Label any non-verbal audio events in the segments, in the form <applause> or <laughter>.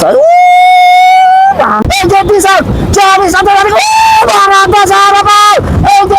Sa'yo! AJ Pinsan! Jerry Santos! Maranda sa harapan! AJ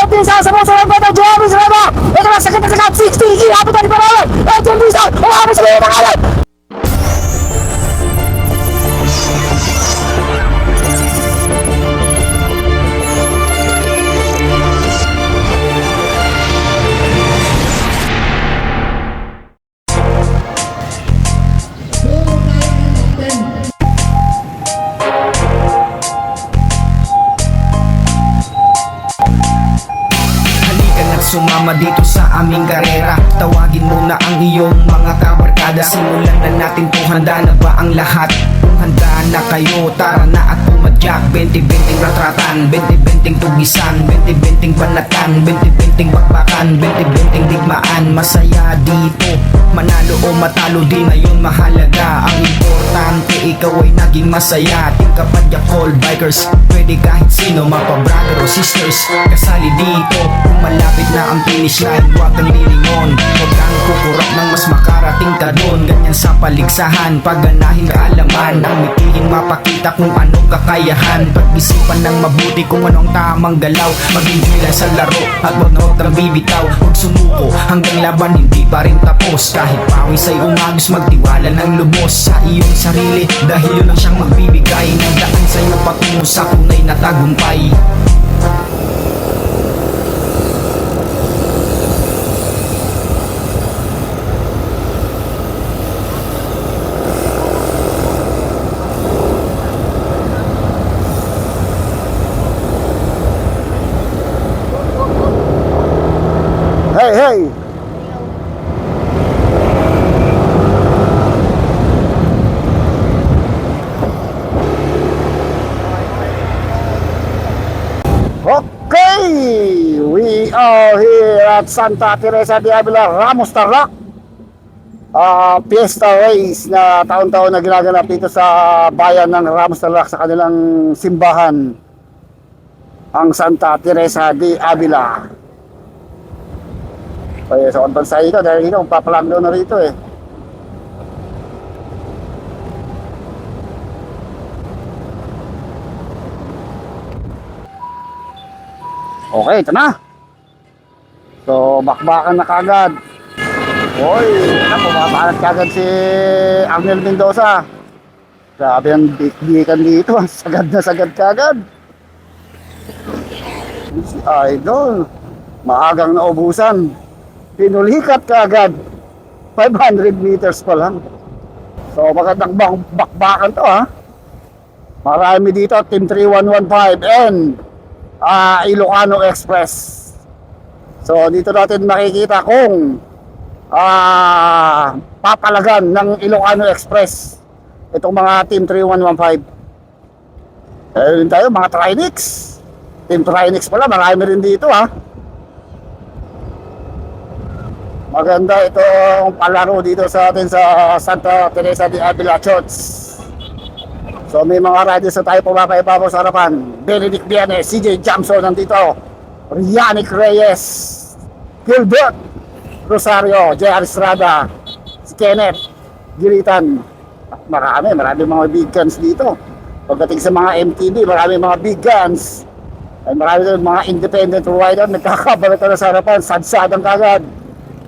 Kung handa na kayo, tara na at pumadyak. 20-20 ratratan, 20-20 tugisan 20-20 banatan, 20-20 bakbakan 20-20 digmaan, masaya dito Manalo o matalo di na yun mahalaga. Ang importante ikaw ay naging masaya. Team Kapadya Call Bikers. Pwede kahit sino mapa brother o sisters. Kasali dito Kung malapit na ang finish line Huwag kang lilingon. Huwag kang kukurap ng mas makarating ka doon. Ganyan sa paligsahan Pagganahin kaalaman. Ang mitihin mapakita kung anong kakayahan. Pag-isipan ng mabuti kung anong tamang galaw. Mag-enjoy lang sa laro At huwag na huwag kang bibitaw. Huwag sumuko hanggang laban hindi pa rin tapos. Kahit pawis ay umagos magtiwala ng lubos Sa iyong sarili. Dahil yun ang siyang magbibigay Ng daan sa'yo patungo sa tunay na tagumpay Hey, hey! Okay! We are here at Santa Teresa de Avila, Ramos Tarlac. Ah, Fiesta Race na taon-taon na ginaganap dito sa bayan ng Ramos Tarlac sa kanilang simbahan ang Santa Teresa de Avila. Kaya sa kontansay ito dahil ito, papalagdo na rito eh. Okay, ito na. So, bakbakan na kagad. Hoy, na, pumapalat kagad si Arnel Mendoza. Grabe ang bikbikan dito. <laughs> Sagad na sagad kagad. Si Idol, maagang naubusan. Pinulikat kagad. 500 meters pa lang. So, magandang bak- bakbakan to ha. Marami dito, Team 3115 and ah Ilocano Express. So, dito natin makikita kung ah papalagan ng Ilocano Express itong mga Team 3115. Ayun tayo, mga Trinix. Team Trinix pala, marami rin dito ha. Maganda itong palaro dito sa atin sa Santa Teresa de Avila Church. So may mga riders na tayo pumapaibabaw sa harapan. Benedict Viane, CJ Jamson nandito. Rianic Reyes, Gilbert Rosario, JR Estrada, si Kenneth Gilitan. At Marami, marami mga big guns dito. Pagdating sa mga MTB, marami mga big guns. Ay marami din mga independent rider nagkakabalata na sa harapan, sadsadang kagad.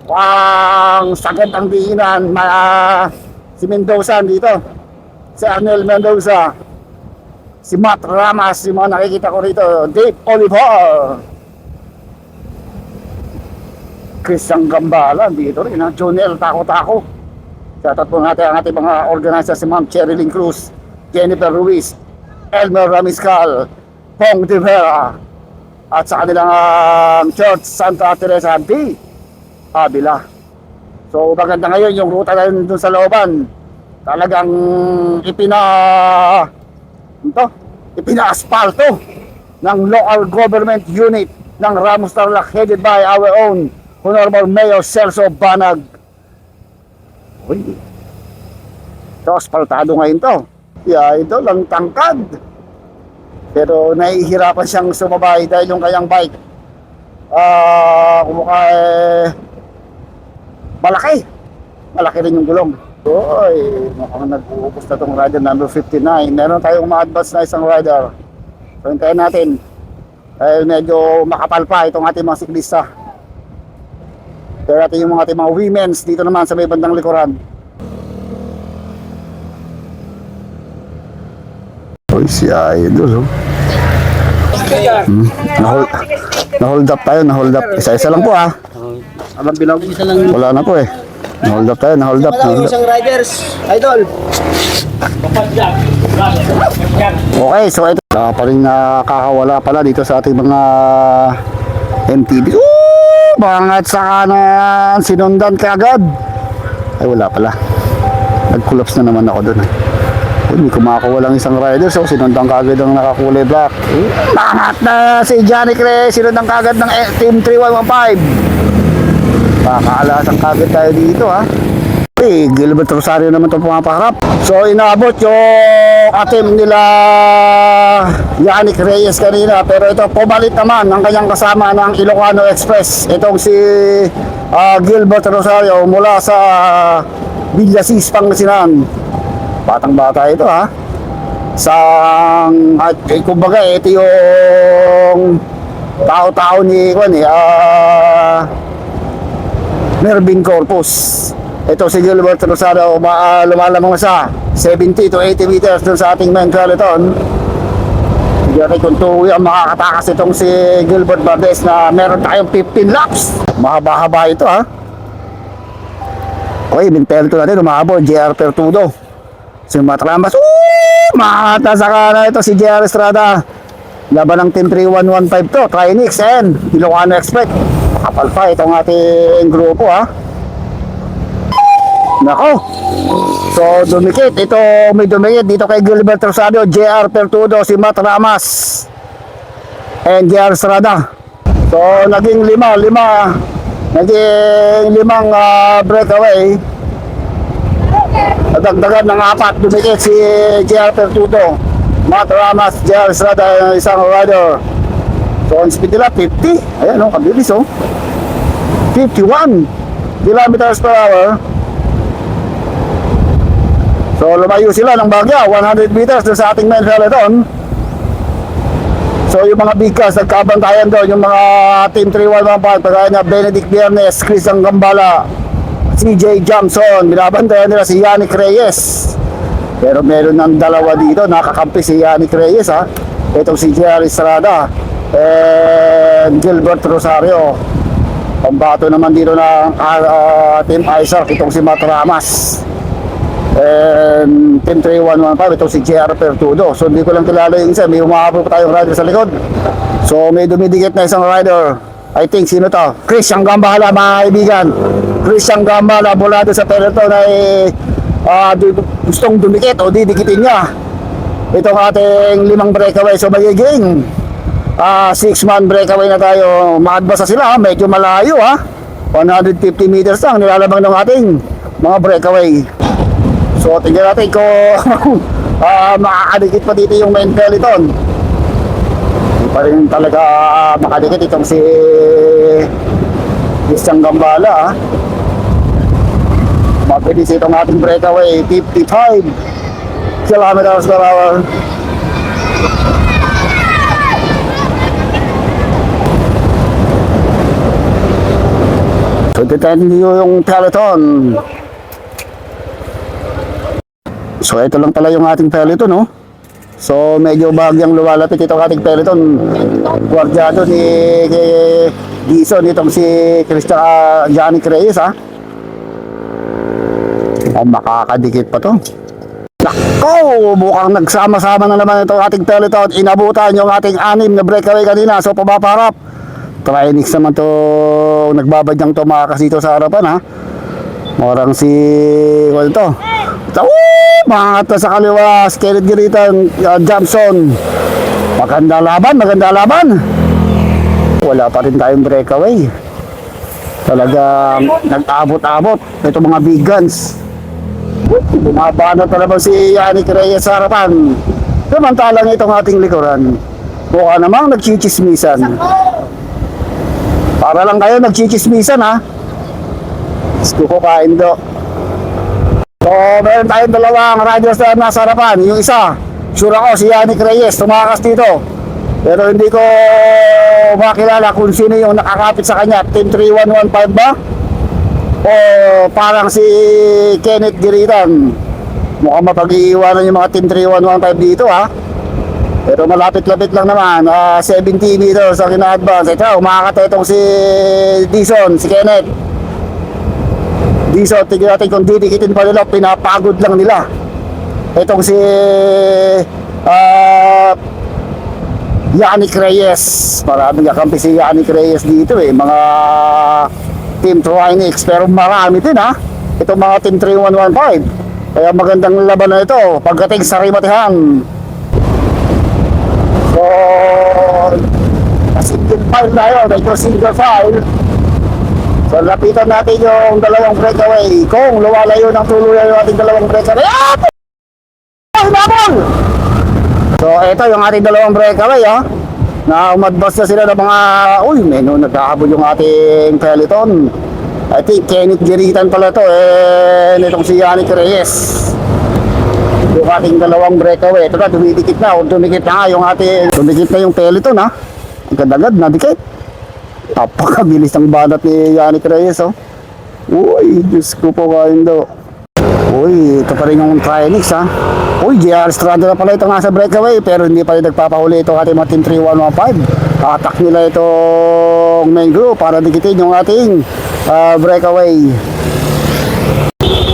Pang sagad ang diinan, ma, si Mendoza dito. Si Arnel Mendoza. Si Matt Ramas, yung mga nakikita ko rito. Dave Oliver. Christian Gambala, dito rin. Ha? Jonel Tako-Tako. Shoutout po natin ang ating mga organizer si Ma'am Cherilyn Cruz, Jennifer Ruiz, Elmer Ramiscal, Pong De Vera, at sa kanilang um, church Santa Teresa de Avila. So maganda ngayon yung ruta na dun sa looban. Talagang ipina ito, ipina-asfalto ng local government unit ng Ramos Tarlac headed by our own Honorable Mayor Celso Banag. Uy, ito, asfaltado ngayon to. Yeah, ito lang tangkad. Pero nahihirapan siyang sumabay dahil yung kanyang bike ah kumukha eh, malaki. Malaki rin yung gulong. Oy, mukhang nag-uubos na itong rider number 59. Meron tayong ma-advance na isang rider. So, natin. Dahil medyo makapal pa itong ating mga siklista. Pero natin yung mga ating mga women's dito naman sa may bandang likuran. Uy, si Idol. Oh. Hmm. Na-hold, na-hold up tayo, na-hold up. Isa-isa lang po ah. Abang bilog. Isa lang Wala na po eh. Na-hold up tayo, na-hold up. Na-hold up. isang riders. Idol. Okay, so ito wala pa rin nakakawala pala dito sa ating mga MTB. Ooh, bangat sa kanan, sinundan ka agad. Ay wala pala. Nag-collapse na naman ako doon. eh. Hindi kumakawa lang isang rider, so sinundan ka agad ang nakakulay black. Bangat na si Johnny Cre, sinundan ka agad ng Team 3115. Pakaalasang kagad tayo dito ha. Eh, Gilbert Rosario naman itong pumapaharap. So, inaabot yung atim nila Yannick Reyes kanina. Pero ito, pumalit naman ang kanyang kasama ng Ilocano Express. Itong si ah, Gilbert Rosario mula sa Villasis, Pangasinan. Batang bata ito ha. Sa, at, eh, kumbaga, ito yung tao-tao ni, kwan eh, ah, Mervin Corpus. Ito si Gilbert Rosario, ma- uh, lumalamang sa 70 to 80 meters dun sa ating main peloton. Natin kung tuwi ang makakatakas itong si Gilbert Valdez na meron tayong 15 laps. Mahaba-haba ito ha. Okay, main peloton natin, umabot, JR Pertudo. Si Matramas, Ooh! Makata sa kana ito si JR Estrada. Laban ng Team 3115 to, Trinix and Ilocano Express. Kapal pa itong ating grupo ha. Nako. So dumikit. Ito may dumikit dito kay Gilbert Rosario, JR Pertudo, si Matt Ramas, and JR Estrada. So naging lima, lima. Naging limang ah, breakaway. Nadagdagan ng apat, dumikit si JR Pertudo, Matt Ramas, JR Estrada, isang rider. So ang speed nila 50. Ayan oh, kabilis oh. 51 kilometers per hour. So lumayo sila ng Bagya, 100 meters doon sa ating main peloton. So yung mga bigkas, nagkabantayan doon, yung mga Team 3115, pagkaya na Benedict Biernes, Chris Gambala, CJ Johnson, binabantayan nila si Yannick Reyes. Pero meron ng dalawa dito, nakakampi si Yannick Reyes ha. Itong si Jerry Estrada and Gilbert Rosario. Pambato naman dito ng ah, Team Isaac, itong si Matt Ramas. And Team 3115, itong si JR Pertudo. So hindi ko lang kilala yung isa, may umahabol pa tayong rider sa likod. So may dumidikit na isang rider. I think sino to? Christian Gambala mga kaibigan. Christian Gambala mula doon sa peloton ay ah, du- gustong dumikit o didikitin niya. Itong ating limang breakaway. So magiging ah, six man breakaway na tayo. Maadbasa sila, medyo malayo ha. 150 meters lang nilalabang ng ating mga breakaway. So tingnan natin kung <laughs> ah, makakadikit pa dito yung main peloton. Hindi pa rin talaga makadikit itong si Christian Gambala. ah. Mabilis itong ating breakaway, 55 kilometers per hour. So, titayin niyo yung peloton. So ito lang pala yung ating peloton, no? So medyo bagyang lumalapit itong ating peloton. Guardiado ni kay Gison itong si Christian uh, Johnny Reyes, ha? Oh, makakadikit pa to. Nako, mukhang nagsama-sama na naman itong ating peloton. Inabutan yung ating anim na breakaway kanina. So pumaparap. Trinix naman to nagbabadyang tumakas dito sa harapan, ha? Morang si... Ano to? Ito, mga ata sa kaliwa, Skelet Giritan, uh, Johnson. Maganda laban, maganda laban. Wala pa rin tayong breakaway. Talagang nag-abot-abot. Ito mga big guns. Talaga si Yannick Reyes sa harapan. Samantalang itong ating likuran. Mukha namang nagchichismisan. Para lang kayo nagchichismisan ha. Gusto ko kain do. So, meron tayong dalawang riders na nasa harapan. Yung isa, sure ako, si Yannick Reyes, tumakas dito. Pero hindi ko makilala kung sino yung nakakapit sa kanya. Team 3115 ba? O parang si Kenneth Giritan. Mukhang mapag-iiwanan yung mga Team 3115 dito ha. Pero malapit-lapit lang naman. ah 17 meters ang ina-advance. Ito, umakakata itong si Dison, si Kenneth. Dison, tignan natin kung didikitin pa nila. Pinapagod lang nila. Itong si ah Yannick Reyes. Maraming kakampi si Yannick Reyes dito eh. Mga Team Twinix. Pero marami din ha. Itong mga Team 3115. Kaya magandang laban na ito. Pagdating sa Rimatihan. So, single file tayo. Medyo single file. So, lapitan natin yung dalawang breakaway. Kung luwalayo ng tuluyan yung ating dalawang breakaway. Ah! Ay, babol! So, ito yung ating dalawang breakaway, ha? Na umadbas na sila ng mga... Uy, menu, nagkahabol yung ating peloton. I think Kenneth Giritan pala to. Eh, nitong si Yannick Reyes. Yung ating dalawang breakaway. Ito na, dumidikit na. O dumikit na yung ating... Dumikit na yung peloton, ha? Ang kadagad, nadikit. Napakabilis ng banat ni Yannick Reyes, oh. Uy, Diyos ko po kain daw. Uy, ito pa rin yung Trinix, ha. Uy, JR Estrada na pala ito nga sa breakaway, pero hindi pa rin nagpapahuli ito ating mga Team 3115. Attack nila itong main group para dikitin yung ating ah, breakaway.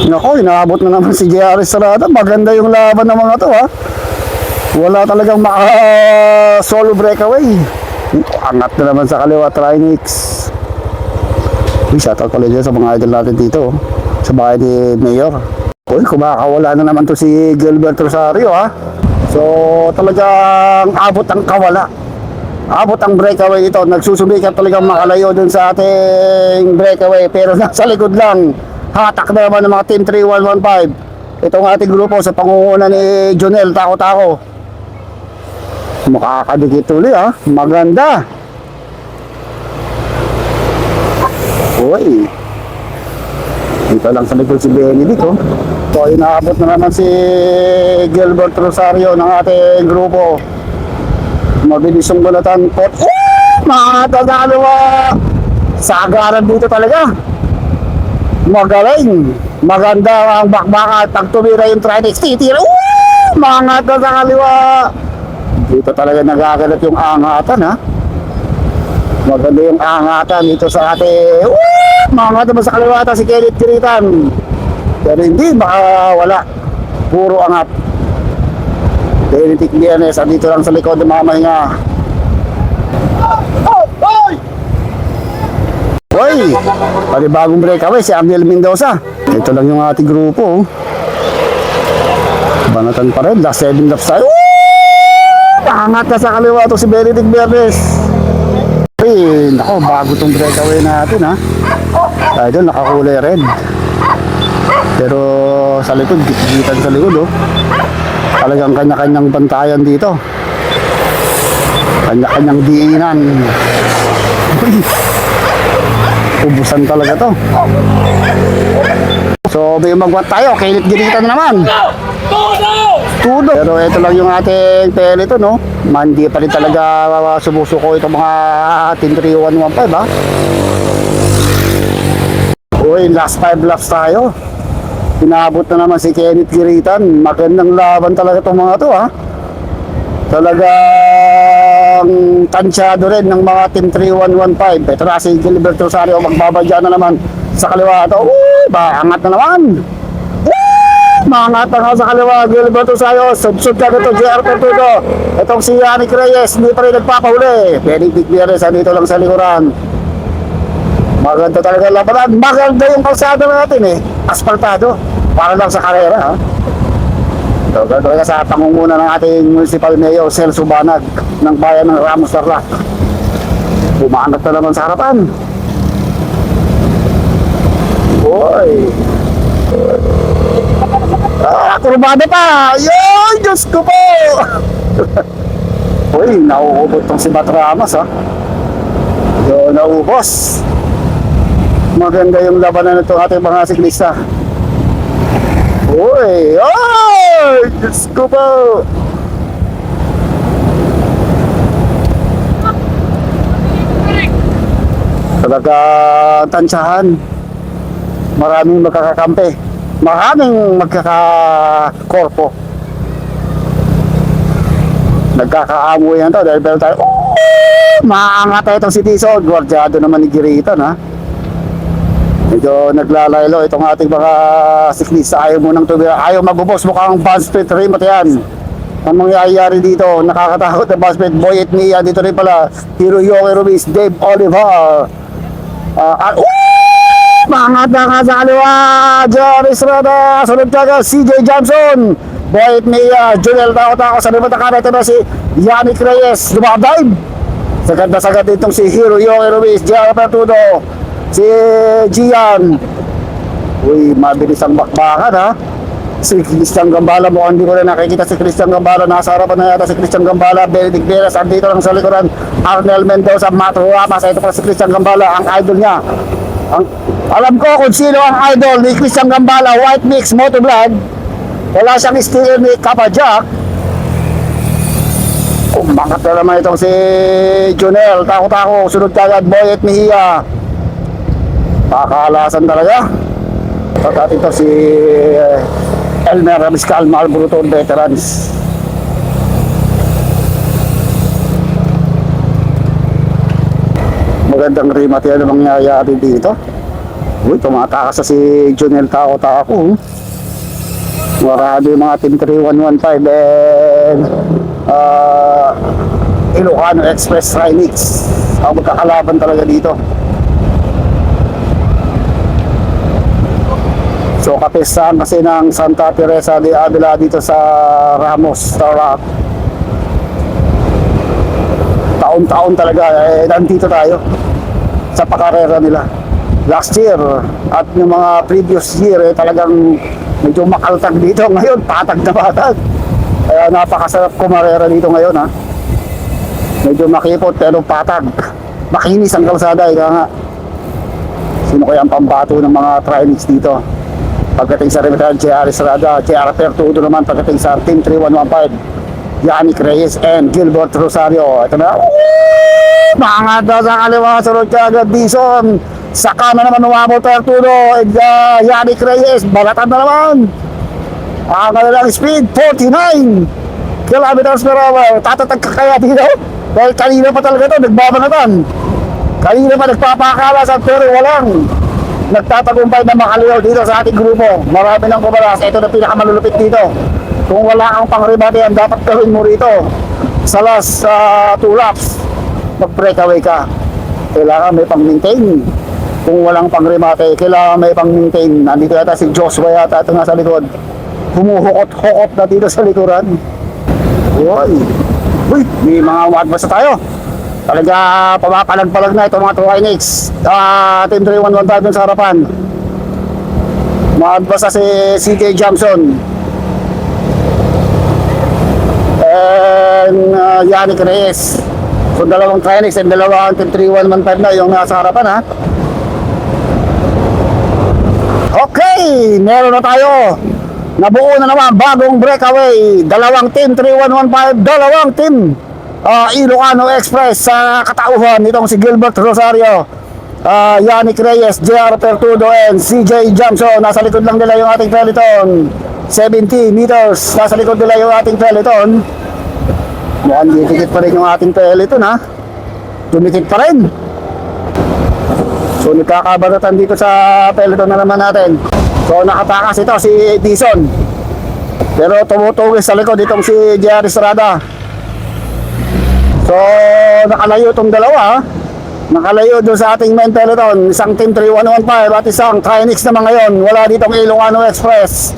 Nako, inaabot na naman si JR Estrada. Maganda yung laban ng mga to, ha. Wala talagang maka solo breakaway. Angat na naman sa kaliwa, Trinix. Uy, shoutout pala dyan sa mga idol natin dito. oh. Sa bahay ni Mayor. Uy, kumakawala na naman to si Gilbert Rosario ha. So, talagang abot ang kawala. Abot ang breakaway ito. Nagsusubikat talagang makalayo dun sa ating breakaway. Pero <laughs> nasa likod lang. Hatak na naman ng mga Team 3115. Itong ating grupo sa pangunguna ni Jonel Tako-Tako. Makakadikit tuloy ha. Maganda. Uy. Dito lang sa likod si Benedict oh. So inaabot na naman si Gilbert Rosario ng ating grupo. Mabilis yung bulatan po. Oh, mga tagalawa! Sagaran dito talaga. Magaling. Maganda ang bakbakat. Pag tumira yung Trinix, titira. Oh, mga tagaliwa! Dito talaga nagaganap yung angatan ha. Maganda yung angatan dito sa ating Woo! mga naman sa kaliwata si Kenneth Kiritan. Pero hindi makawala. Puro angat. Benedict Biernes, andito lang sa likod ng mga mahinga. Hoy! Panibagong breakaway si Amiel Mendoza. Ito lang yung ating grupo. oh. Banatan pa rin. Last 7 laps tayo. Angat na sa kaliwa to si Benedict Biernes. Ay, nako, bago tong breakaway natin ha. Idol, nakakulay red. Pero sa likod, gitan sa likod oh. Talagang kanya-kanyang bantayan dito. Kanya-kanyang diinan. Uy, Ubusan talaga to. So, may magwat tayo. Kailit ginitan na naman. Tudo! Pero ito lang yung ating pelito, no? Mandi pa rin talaga uh, sumusuko itong mga Team 3115, ha? Uy, last 5 laps tayo. Pinabot na naman si Kenneth Giritan. Magandang laban talaga itong mga to, ha? Talagang tansyado rin ng mga Team 3115. Ito na si Gilbert Rosario magbabadya na naman sa kaliwa ito. Uy, baangat na naman. Mga tanga sa kaliwa, Gilbert Rosario, subsub ka dito, JR Tortugo. Itong si Yannick Reyes, hindi pa rin nagpapahuli. Benedict Bieres, andito lang sa likuran. Maganda talaga labanan. Maganda yung kalsada natin eh. Asfaltado. Para lang sa karera ha. Ito, talaga sa pangunguna ng ating municipal mayor, Celso Banag, ng bayan ng Ramos Tarlac. Umaangat na naman sa harapan. Boy! Ah, kurbada pa! Yun! Diyos ko po! <laughs> Uy, nauubot tong si Batramas ha. Yun, naubos. Maganda yung labanan nito ating mga siklista. Uy! Ay! Diyos ko po! Talaga tansyahan. Maraming magkakakampi. Maraming magkakakorpo. Nagkakaamoy yan to dahil pero tayo, oh, maangat tayo itong si Tison. Gwardyado naman ni Giritan ha. Medyo naglalaylo itong ating mga siklista. Ayaw mo nang tubig. Ayaw magbubos. Mukhang street rin at yan. Ang mangyayari dito, nakakatakot na street. Boy at Mia, dito rin pala. Hiroyoki Ruiz, Dave Oliver. Ah, uh, Mangat na nga sa kaliwa. Jerry Estrada. Sunod ka CJ Johnson. Boy at Mia. Junel Tao Tao. Sa limang takara ito na si Yannick Reyes. Lumadive. Sagad na sagad itong si Hiroyoki Ruiz. Jerry Pertudo. Si Gian. Uy, mabilis ang bakbakan ha. Si Christian Gambala, mukhang hindi ko na nakikita si Christian Gambala. Nasa harapan na yata si Christian Gambala. Benedict Veras, andito lang sa likuran. Arnel Mendoza, Mato Ramas. Ito pa si Christian Gambala, ang idol niya. Ang, alam ko kung sino ang idol ni Christian Gambala, White Mix Motovlog. Wala siyang sticker ni Kappa Jack. Umangat na naman itong si Junel. Tako-tako, sunod kagad, Boy at Mihia. Pakalasan talaga. At ito si eh, Elmer Ramiscal Malbruton Veterans. Magandang remat yan ang mangyayari dito. Uy, tumatakas sa si Junel Tao Tako. Marami mga Team 3115 and uh, Ilocano Express Trinix. Ang magkakalaban talaga dito. So kapistahan kasi ng Santa Teresa de Avila dito sa Ramos, Tarlac. Taon-taon talaga eh, nandito tayo sa pakarera nila. Last year at yung mga previous year eh, talagang medyo makaltag dito. <laughs> Ngayon patag na patag. Kaya napakasarap kumarera dito ngayon ha. Medyo makipot pero patag. <laughs> Makinis ang kalsada ika nga. Sino kaya ang pambato ng mga trinex dito? Pagdating sa Remitan, JR Estrada, JR Pertudo naman pagdating sa Team 3115, Yannick Reyes and Gilbert Rosario. Ito na! Mga sa kaliwa, ka agad Bison. Saka na naman umabot Pertudo, and, uh, Yannick Reyes, balatan na naman. Ang kanilang speed, 49 kilometers per hour. Tatatag ka kaya dito? Dahil kanina pa talaga ito, nagbabanatan. Kanina pa nagpapakala sa pero walang nagtatagumpay na makaliw dito sa ating grupo. Marami ng kumalas. Ito na pinakamalulupit dito. Kung wala kang pangrebate yan, dapat gawin mo rito. Sa last uh, two laps, mag-breakaway ka. Kailangan may pang-maintain. Kung walang pangrebate, kailangan may pang-maintain. Nandito yata si Joshua yata ito nasa likod. Humuhukot-hukot na dito sa likuran. Uy, uy, may mga umatbasa tayo. Talaga pumapalag-palag na itong mga Twinix. Ah, Team 3115 dun sa harapan. Maadbasa si CJ Johnson. And uh, Yannick Reyes. So dalawang Twinix and dalawang Team 3115 na yung nasa harapan ha. Okay, meron na tayo. Nabuo na naman bagong breakaway. Dalawang team 3115, dalawang team uh, Ilocano Express sa katauhan nitong si Gilbert Rosario. Uh, Yannick Reyes, JR Pertudo and CJ Johnson. Nasa likod lang nila yung ating peloton. 70 meters. Nasa likod nila yung ating peloton. Mukhang dikit pa rin yung ating peloton ha. Dumikit pa rin. So nagkakabaratan dito sa peloton na naman natin. So nakatakas ito si Edison. Pero tumutugis sa likod itong si JR Estrada. So nakalayo itong dalawa. Nakalayo doon sa ating main peloton. Isang team 3115 at isang Trinix naman ngayon. Wala ditong Ilocano Express.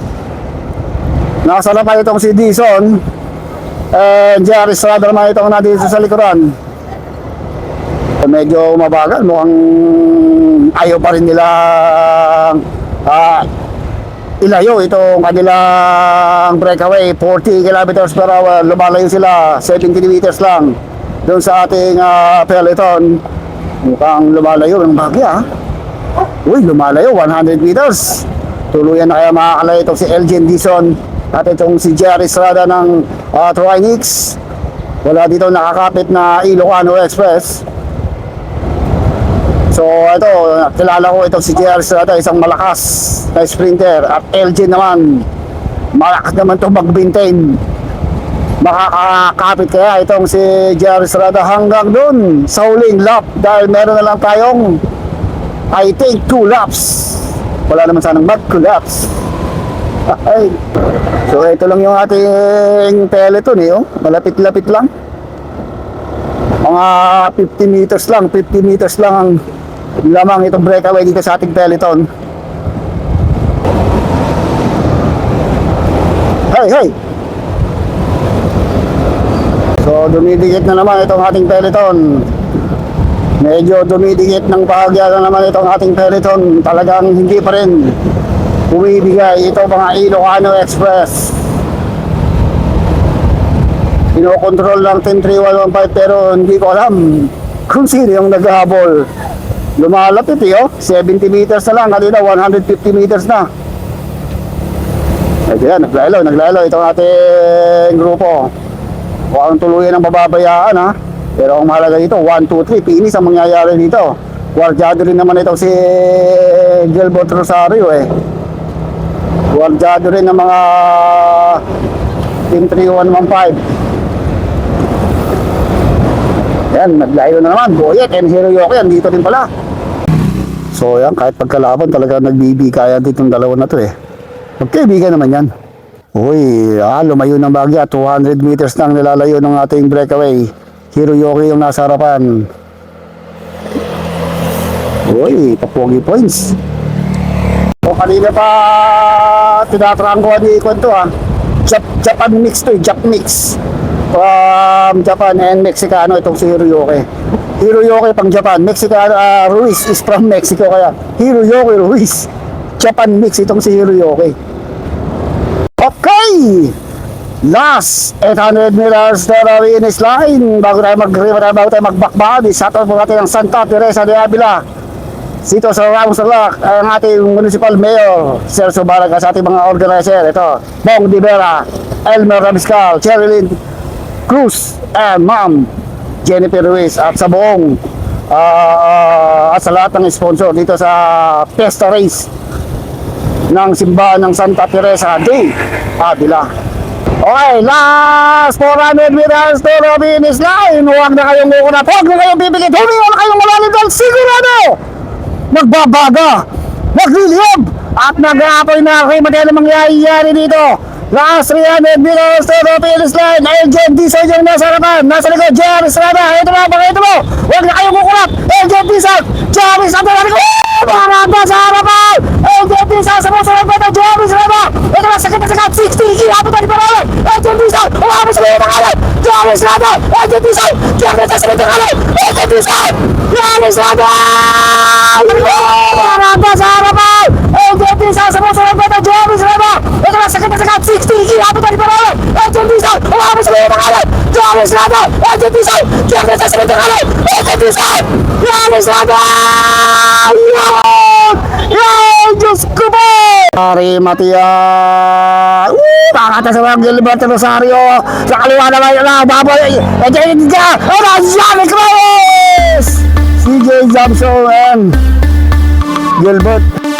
Nasa na pa itong si Edison. And JR Estrada naman itong nandito sa likuran medyo mabagal mukhang ayaw pa rin nilang ah, ilayo itong kanilang breakaway 40 kilometers per hour lumalayo sila 70 meters lang doon sa ating ah, peloton mukhang lumalayo ng bagya ah. uy lumalayo 100 meters Tuluyan na kaya makakalay itong si Elgin Dison at itong si Jerry Estrada ng uh, Twinix. Wala dito nakakapit na Ilocano Express. So ito, kilala ko itong si Jerry Estrada, isang malakas na sprinter. At Elgin naman, malakas naman itong mag-maintain. Makakakapit kaya itong si Jerry Estrada hanggang dun sa huling lap dahil meron na lang tayong I think two laps. Wala naman sanang mag-collapse. So ito lang yung ating peloton eh, oh. malapit-lapit lang. Mga 50 meters lang, 50 meters lang ang lamang itong breakaway dito sa ating peloton. Hey, hey! So dumidikit na naman itong ating peloton. Medyo dumidikit ng bahagya na naman itong ating peloton. Talagang hindi pa rin bumibigay ito mga Ilocano Express. Kinokontrol ng Team 3115 pero hindi ko alam kung sino yung naghahabol. Lumalapit eh, oh. 70 meters na lang. Kanina 150 meters na. Ay, yan, naglaylo, naglaylo itong ating grupo. Mukhang tuluyan ang bababayaan ha. Pero ang mahalaga dito, 1, 2, 3, pinis ang mangyayari dito. Guardiado rin naman ito si Gilbert Rosario eh. Guardiado rin ng mga Team 3115. Yan, naglayo na naman. Boyet and Hiroyoki, yan dito din pala. So yan, kahit pagkalaban talaga nagbibigaya dito ng dalawa na to eh. Magkaibigan naman yan. Uy, ah, lumayo ng bagya. 200 meters lang nilalayo ng ating breakaway. Hiroyoki yung nasa harapan. Uy, papogi points. O kanina pa tinatrangkuhan ni Ikon to ah. Jap Japan mix to eh, Jap mix. From Japan and Mexicano itong si Hiroyoki. Hiroyoki pang Japan, Mexicano, ah, Ruiz is from Mexico kaya Hiroyoki Ruiz. Japan mix itong si Hiroyoki. Okay! Last 800 meters na na finish line bago tayo mag bago tayo magbakbakan shoutout po natin ang Santa Teresa de Avila dito sa Ramos Rock ang ating municipal mayor Sergio Baraga sa ating mga organizer ito Bong Divera Elmer Rabiscal Cherilyn Cruz and Ma'am Jennifer Ruiz at sa buong ah, at sa lahat ng sponsor dito sa Pesta Race ng simbahan ng Santa Teresa de Avila. Okay, last 400 meters to the finish line. Huwag na kayong kukunat. Huwag na kayong bibigit. Huminga na kayong malalim dahil sigurado magbabaga, magliliyab, at nag-aapoy na kayo madali mangyayari dito. Last 300 meters to the finish line. Elgin Dizon yung nasa harapan. Nasa likod, Jerry Estrada. Ito mo, baka ito mo. Huwag na kayong kukunat. Elgin Dizon, Jerry Estrada. Nasa likod. Marapa sa harapan. Dizon sa mga sarap ito, Jerry Estrada. Ito na, sakit na sakit. 60, hihapot na ni Paralay. Elgin Dizon, umabot sa mga pangalan. Jerry Estrada. Elgin Dizon, Jerry Estrada sa mga pangalan. Elgin Dizon, Jerry Estrada. Marapa sa harapan. Sarap ito, Jerry Estrada. Ito na, sakit na sakit. 60, hihapot na ni Paralay. Elgin Dizon, umabot sa mga pangalan. Jerry Estrada. Elgin Dizon, Jerry Estrada sa mga pangalan. Elgin Dizon, Jerry Estrada. Yun! Yun! Diyos ko po! Pare Matia! Uh, kakata sa mga Gilberto Rosario! Sa kaliwa naman yun lang! Baboy! Eh, dyan, dyan! Ano? Johnny Cruz! CJ Jamson and Gilbert